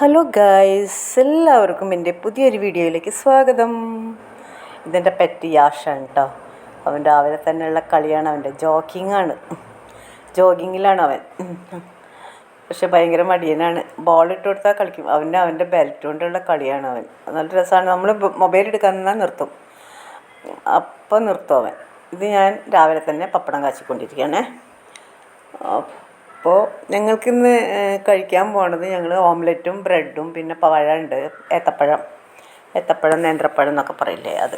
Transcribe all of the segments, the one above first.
Hello guys എല്ലാവർക്കും എന്റെ പുതിയൊരു വീഡിയോയിലേക്ക് സ്വാഗതം. ഇതെന്റെ പെറ്റ് യാഷാണ് കേട്ടോ അവൻ രാവിലെ തന്നെയുള്ള കളിയാണ് അവന്റെ ജോഗിങ്ങാണ്. ജോഗിങ്ങിലാണ് അവൻ. പക്ഷെ ഭയങ്കര മടിയനാണ്. ബോൾ ഇട്ട് കൊടുത്താൽ കളിക്കും. അവന്റെ അവന്റെ ബെൽറ്റ് കൊണ്ടുള്ള കളിയാണ് അവൻ. നല്ല രസമാണ്. നമ്മൾ മൊബൈൽ എടുക്കാൻ തന്നെ നിർത്തും. അപ്പം നിർത്തും അവൻ. ഇത് ഞാൻ രാവിലെ തന്നെ പപ്പടം കാച്ചിക്കൊണ്ടിരിക്കുകയാണേ. അപ്പോൾ ഞങ്ങൾക്കിന്ന് കഴിക്കാൻ പോണത് ഞങ്ങൾ ഓംലെറ്റും ബ്രെഡും പിന്നെ പഴമുണ്ട് ഏത്തപ്പഴം ഏത്തപ്പഴം നേന്ത്രപ്പഴം എന്നൊക്കെ പറയില്ലേ അത്.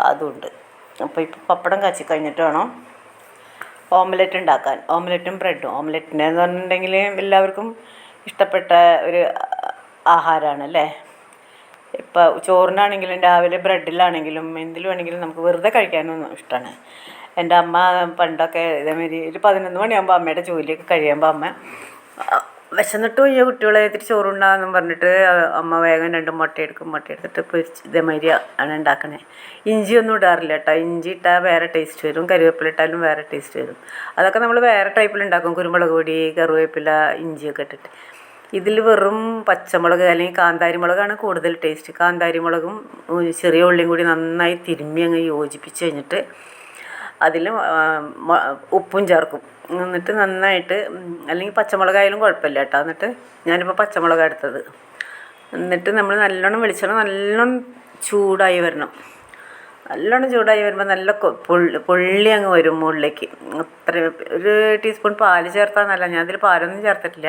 അതുണ്ട്. അപ്പോൾ ഇപ്പോൾ പപ്പടം കാച്ചി കഴിഞ്ഞിട്ട് വേണം ഓംലെറ്റ് ഉണ്ടാക്കാൻ. ഓംലെറ്റും ബ്രെഡും. ഓംലെറ്റിന്റെ എന്ന് പറഞ്ഞിട്ടുണ്ടെങ്കിൽ എല്ലാവർക്കും ഇഷ്ടപ്പെട്ട ഒരു ആഹാരമാണ് അല്ലേ ഇപ്പോൾ ചോറിനാണെങ്കിലും രാവിലെ ബ്രെഡിലാണെങ്കിലും എന്തിലും ആണെങ്കിലും നമുക്ക് വെറുതെ കഴിക്കാനൊന്നും ഇഷ്ടമാണ് എന്റെ അമ്മ പണ്ടൊക്കെ ഇതേമാതിരി ഒരു പതിനൊന്ന് മണിയാകുമ്പോൾ അമ്മയുടെ ജോലിയൊക്കെ കഴിയുമ്പോൾ അമ്മ വിശന്നിട്ട് പോയി കുട്ടികളെ ഇത്തിരി ചോറുണ്ടാകുന്നു പറഞ്ഞിട്ട് അമ്മ വേഗം രണ്ട് മുട്ട എടുക്കും എടുത്തിട്ട് പൊരിച്ച് ഇതേമാതിരി ആണ് ഉണ്ടാക്കണേ. ഇഞ്ചിയൊന്നും ഇടാറില്ല കേട്ടോ. ഇഞ്ചി ഇട്ടാൽ വേറെ ടേസ്റ്റ് വരും കരിവേപ്പില ഇട്ടാലും വേറെ ടേസ്റ്റ് വരും. അതൊക്കെ നമ്മൾ വേറെ ടൈപ്പിൽ ഉണ്ടാക്കും കുരുമുളക് പൊടി കറിവേപ്പില ഇഞ്ചിയൊക്കെ ഇട്ടിട്ട്. ഇതിൽ വെറും പച്ചമുളക് അല്ലെങ്കിൽ കാന്താരി മുളകാണ് കൂടുതൽ ടേസ്റ്റ് കാന്താരി മുളകും ചെറിയ ഉള്ളിയും കൂടി നന്നായി തിരുമ്മി അങ്ങ് യോജിപ്പിച്ച് കഴിഞ്ഞിട്ട് അതിൽ ഉപ്പും ചേർക്കും. എന്നിട്ട് നന്നായിട്ട് അല്ലെങ്കിൽ പച്ചമുളകായാലും കുഴപ്പമില്ല കേട്ടോ. എന്നിട്ട് ഞാനിപ്പോൾ പച്ചമുളക് എടുത്തത്. എന്നിട്ട് നമ്മൾ നല്ലോണം വെളിച്ചെണ്ണ നല്ലോണം ചൂടായി വരണം. നല്ലോണം ചൂടായി വരുമ്പോൾ നല്ല പൊള്ളി അങ്ങ് വരും മുകളിലേക്ക്. അത്ര ഒരു ടീസ്പൂൺ പാൽ ചേർത്താൽ നല്ല ഞാൻ അതിൽ പാലൊന്നും ചേർത്തിട്ടില്ല.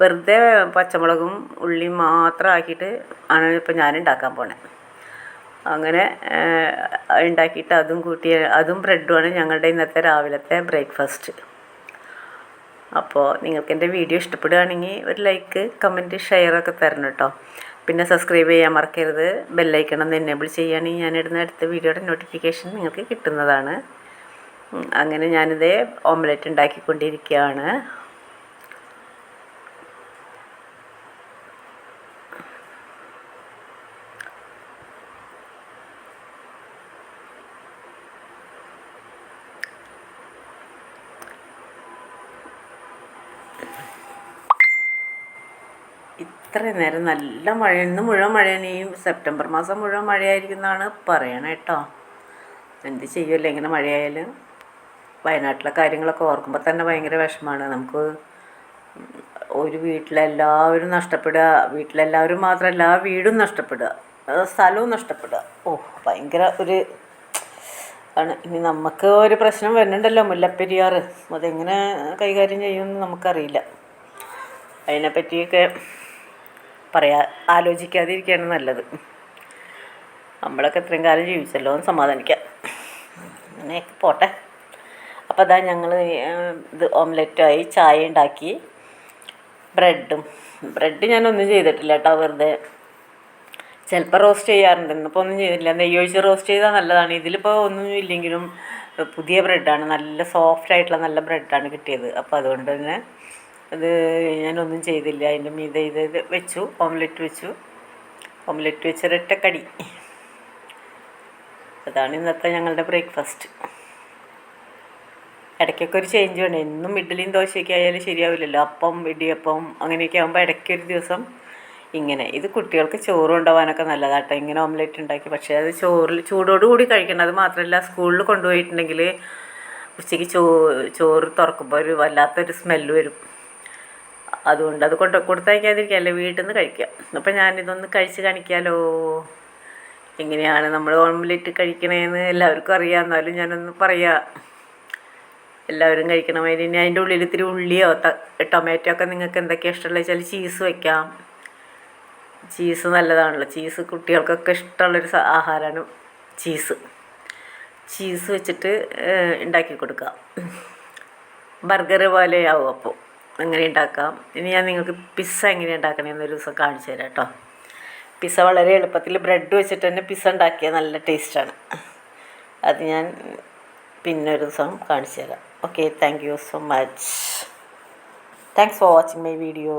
വെറുതെ പച്ചമുളകും ഉള്ളിയും മാത്രം ആക്കിയിട്ട് ആണ് ഇപ്പം ഞാൻ ഉണ്ടാക്കാൻ പോണേ. അങ്ങനെ ഉണ്ടാക്കിയിട്ട് അതും കൂട്ടി അതും ബ്രെഡുമാണ് ഞങ്ങളുടെ ഇന്നത്തെ രാവിലത്തെ ബ്രേക്ക്ഫാസ്റ്റ്. അപ്പോൾ നിങ്ങൾക്ക് എന്റെ വീഡിയോ ഇഷ്ടപ്പെടുകയാണെങ്കിൽ ഒരു ലൈക്ക് കമന്റ് ഒക്കെ തരണം കേട്ടോ. പിന്നെ സബ്സ്ക്രൈബ് ചെയ്യാൻ മറക്കരുത്. ബെല്ലൈക്കണം എന്ന് എനേബിൾ ചെയ്യുകയാണെങ്കിൽ ഞാനിടുന്ന അടുത്ത വീഡിയോയുടെ നോട്ടിഫിക്കേഷൻ നിങ്ങൾക്ക് കിട്ടുന്നതാണ്. അങ്ങനെ ഞാനിതേ ഓംലെറ്റ് ഉണ്ടാക്കിക്കൊണ്ടിരിക്കുകയാണ്. ഇത്രയും നേരം നല്ല മഴ ഇന്ന് മുഴുവൻ മഴയാണ്. ഈ സെപ്റ്റംബർ മാസം മുഴുവൻ മഴയായിരിക്കുന്നതാണ് പറയണേ കേട്ടോ. എന്ത് ചെയ്യുമല്ലോ ഇങ്ങനെ മഴയായാലും? വയനാട്ടിലെ കാര്യങ്ങളൊക്കെ ഓർക്കുമ്പോൾ തന്നെ ഭയങ്കര വിഷമമാണ് നമുക്ക് ഒരു വീട്ടിലെല്ലാവരും നഷ്ടപ്പെടുക വീട്ടിലെല്ലാവരും മാത്രമല്ല ആ വീടും നഷ്ടപ്പെടുക സ്ഥലവും നഷ്ടപ്പെടുക. ഓ ഭയങ്കര ഒരു ആണ്. ഇനി നമുക്ക് ഒരു പ്രശ്നം വരുന്നുണ്ടല്ലോ മുല്ലപ്പെരിയാർ അതെങ്ങനെ കൈകാര്യം ചെയ്യുമെന്ന് നമുക്കറിയില്ല. അതിനെപ്പറ്റിയൊക്കെ പറയാ ആലോചിക്കാതിരിക്കുകയാണ് നല്ലത്. നമ്മളൊക്കെ ഇത്രയും കാലം ജീവിച്ചല്ലോ എന്ന് സമാധാനിക്കാം. അങ്ങനെയൊക്കെ പോട്ടെ. അപ്പോൾ അതാ ഞങ്ങൾ ഇത് ഓംലെറ്റായി ചായ ഉണ്ടാക്കി ബ്രെഡും ബ്രെഡ് ഞാനൊന്നും ചെയ്തിട്ടില്ല കേട്ടോ വെറുതെ. ചിലപ്പോൾ റോസ്റ്റ് ചെയ്യാറുണ്ട്. ഇന്നിപ്പോൾ ഒന്നും ചെയ്തില്ല. നെയ്യ് ഒഴിച്ച് റോസ്റ്റ് ചെയ്താൽ നല്ലതാണ്. ഇതിലിപ്പോൾ ഒന്നും ഇല്ലെങ്കിലും പുതിയ ബ്രെഡാണ്. നല്ല സോഫ്റ്റ് ആയിട്ടുള്ള നല്ല ബ്രെഡാണ് കിട്ടിയത്. അപ്പോൾ അതുകൊണ്ട് തന്നെ അത് ഞാനൊന്നും ചെയ്തില്ല. അതിന്റെ മീത ഇത് വെച്ചു ഓംലെറ്റ് വെച്ചു. ഓംലെറ്റ് വെച്ച് ഒരൊറ്റക്കടി അതാണ് ഇന്നത്തെ ഞങ്ങളുടെ ബ്രേക്ക്ഫാസ്റ്റ്. ഇടയ്ക്കൊക്കെ ഒരു ചേഞ്ച് വേണം. എന്നും ഇഡ്ഡലിയും ദോശയൊക്കെ ആയാലും ശരിയാവില്ലല്ലോ. അപ്പം ഇടിയപ്പം അങ്ങനെയൊക്കെ ആകുമ്പോൾ ഇടയ്ക്കൊരു ദിവസം ഇങ്ങനെ. ഇത് കുട്ടികൾക്ക് ചോറ് കൊണ്ടുപോകാനൊക്കെ നല്ലതാട്ടോ. ഇങ്ങനെ ഓംലെറ്റ് ഉണ്ടാക്കി. പക്ഷേ അത് ചോറിൽ ചൂടോടുകൂടി കഴിക്കണം. അത് മാത്രമല്ല സ്കൂളിൽ കൊണ്ടുപോയിട്ടുണ്ടെങ്കിൽ ഉച്ചയ്ക്ക് ചോ ചോറ് തുറക്കുമ്പോൾ ഒരു വല്ലാത്തൊരു സ്മെല്ല് വരും. അതുകൊണ്ട് അത് കൊണ്ട് കൊടുത്തയക്കാതിരിക്കുകയല്ലേ വീട്ടിൽ നിന്ന് കഴിക്കുക. അപ്പം ഞാനിതൊന്ന് കഴിച്ച് കാണിക്കാമല്ലോ എങ്ങനെയാണ് നമ്മൾ ഓംലെറ്റ് കഴിക്കണേന്ന് എല്ലാവർക്കും അറിയാം. എന്നാലും ഞാനൊന്ന് പറയാം. എല്ലാവരും കഴിക്കണ മാതിരി ഇനി അതിന്റെ ഉള്ളിൽ ഇത്തിരി ഉള്ളിയോ ടൊമാറ്റോ ഒക്കെ നിങ്ങൾക്ക് എന്തൊക്കെയാണ് ഇഷ്ടമുള്ളത് വെച്ചാൽ ചീസ് വയ്ക്കാം ചീസ് നല്ലതാണല്ലോ. ചീസ് കുട്ടികൾക്കൊക്കെ ഇഷ്ടമുള്ളൊരു ആഹാരമാണ് ചീസ്. ചീസ് വെച്ചിട്ട് ഉണ്ടാക്കി കൊടുക്കുക. ബർഗർ പോലെയാവും അപ്പോൾ. അങ്ങനെ ഉണ്ടാക്കാം? ഇനി ഞാൻ നിങ്ങൾക്ക് പിസ്സ എങ്ങനെ ഉണ്ടാക്കണമെന്ന് ഒരു ദിവസം കാണിച്ചു തരാം കേട്ടോ. പിസ്സ വളരെ എളുപ്പത്തിൽ ബ്രെഡ് വെച്ചിട്ട് തന്നെ പിസ്സ ഉണ്ടാക്കിയാൽ നല്ല ടേസ്റ്റാണ് അത് ഞാൻ പിന്നെ ഒരു ദിവസം കാണിച്ചു തരാം. Okay thank you so much thanks for watching my video